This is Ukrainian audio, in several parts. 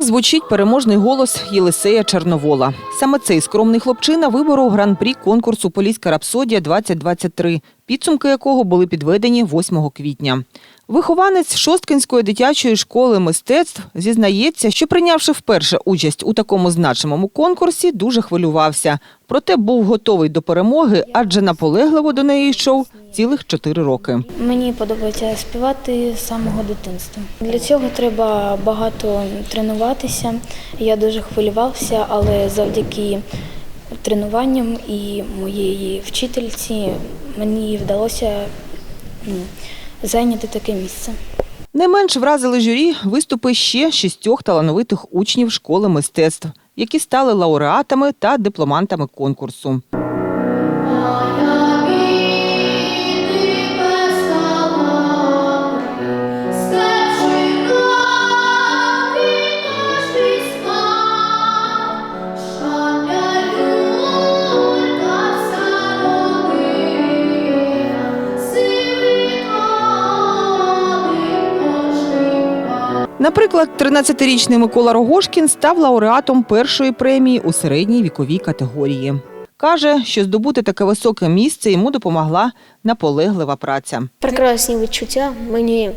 Так звучить переможний голос Єлисея Чорновола. Саме цей скромний хлопчина виборов гран-прі конкурсу Поліська рапсодія 2023 підсумки якого були підведені 8 квітня. Вихованець Шосткинської дитячої школи мистецтв зізнається, що прийнявши вперше участь у такому значимому конкурсі, дуже хвилювався. Проте був готовий до перемоги, адже наполегливо до неї йшов цілих чотири роки. Мені подобається співати з самого дитинства. Для цього треба багато тренуватися. Я дуже хвилювався, але завдяки тренуванням і моєї вчительці мені вдалося ну, зайняти таке місце. Не менш вразили журі виступи ще шістьох талановитих учнів школи мистецтв, які стали лауреатами та дипломантами конкурсу. Наприклад, 13-річний Микола Рогошкін став лауреатом першої премії у середній віковій категорії. Каже, що здобути таке високе місце йому допомогла наполеглива праця. Прекрасні відчуття. Мені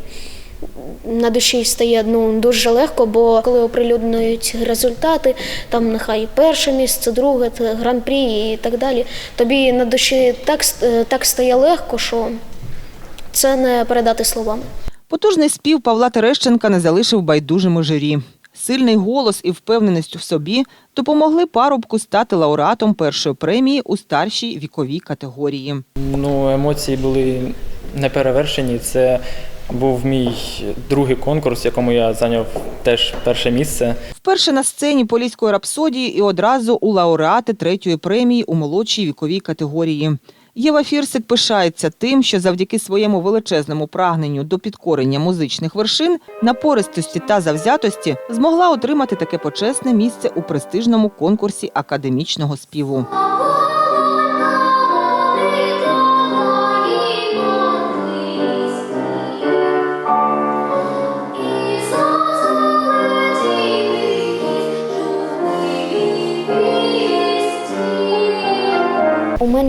на душі стає ну, дуже легко, бо коли оприлюднюють результати, там нехай перше місце, друге, гран-прі і так далі. Тобі на душі так, так стає легко, що це не передати словами. Потужний спів Павла Терещенка не залишив байдужими журі. Сильний голос і впевненість в собі допомогли парубку стати лауреатом першої премії у старшій віковій категорії. Ну, емоції були неперевершені. Це був мій другий конкурс, в якому я зайняв теж перше місце. Вперше на сцені поліської рапсодії і одразу у лауреати третьої премії у молодшій віковій категорії. Єва Фірсик пишається тим, що завдяки своєму величезному прагненню до підкорення музичних вершин, напористості та завзятості змогла отримати таке почесне місце у престижному конкурсі академічного співу.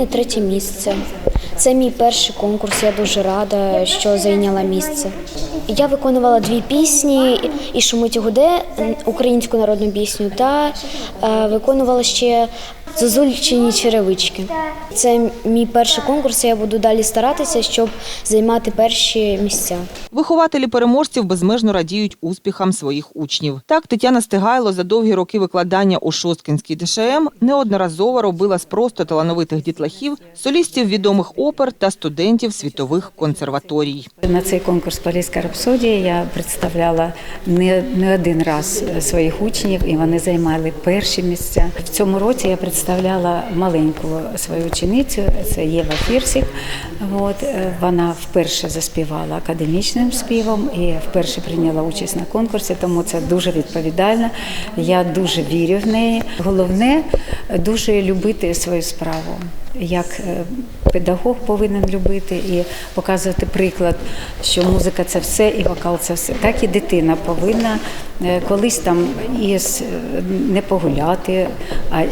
Мене третє місце. Це мій перший конкурс. Я дуже рада, що зайняла місце. Я виконувала дві пісні і шумить гуде українську народну пісню, та е, виконувала ще зозульчині черевички. Це мій перший конкурс. Я буду далі старатися, щоб займати перші місця. Вихователі переможців безмежно радіють успіхам своїх учнів. Так, Тетяна Стигайло за довгі роки викладання у Шосткінській ДШМ неодноразово робила з просто талановитих дітлахів, солістів відомих опер та студентів світових консерваторій. На цей конкурс Поліська рапсодія я представляла не, не один раз своїх учнів, і вони займали перші місця. В цьому році я представляла маленьку свою ученицю, це Єва Фірсік. От, е, вона вперше заспівала академічним співом і вперше прийняла участь на конкурсі, тому це дуже відповідально. Я дуже вірю в неї. Головне дуже любити свою справу. Як е, педагог повинен любити і показувати приклад, що музика це все і вокал це все. Так і дитина повинна е, колись там і не погуляти, а е,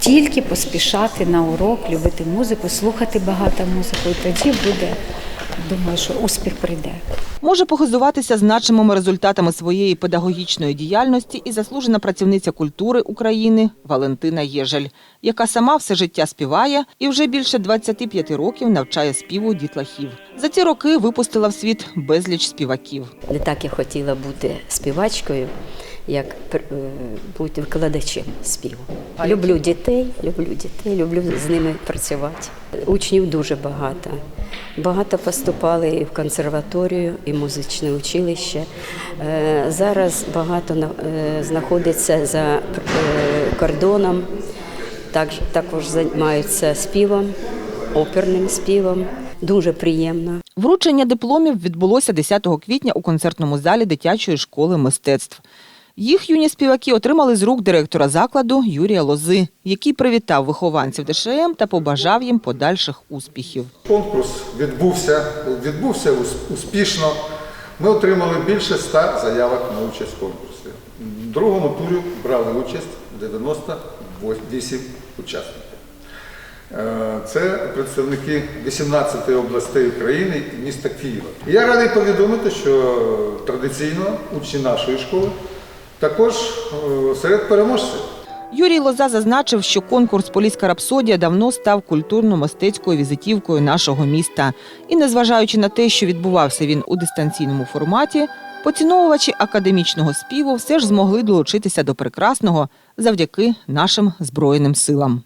тільки поспішати на урок, любити музику, слухати багато музику, і тоді буде, думаю, що успіх прийде. Може похизуватися значимими результатами своєї педагогічної діяльності і заслужена працівниця культури України Валентина Єжель, яка сама все життя співає і вже більше 25 років навчає співу дітлахів. За ці роки випустила в світ безліч співаків. Не так я хотіла бути співачкою, як е, бути викладачем співу. Люблю дітей, люблю дітей, люблю з ними працювати. Учнів дуже багато. Багато поступали і в консерваторію, і музичне училище. Е, Зараз багато е, знаходиться за е, кордоном, також займаються співом, оперним співом. Дуже приємно. Вручення дипломів відбулося 10 квітня у концертному залі дитячої школи мистецтв. Їх юні співаки отримали з рук директора закладу Юрія Лози, який привітав вихованців ДШМ та побажав їм подальших успіхів. Конкурс відбувся, відбувся успішно. Ми отримали більше ста заявок на участь в конкурсі. В другому турі брали участь 98 учасників. Е, Це представники 18 областей України і міста Києва. Я радий повідомити, що традиційно учні нашої школи також е, серед переможців. Юрій Лоза зазначив, що конкурс Поліська рапсодія давно став культурно-мистецькою візитівкою нашого міста. І незважаючи на те, що відбувався він у дистанційному форматі, поціновувачі академічного співу все ж змогли долучитися до прекрасного завдяки нашим збройним силам.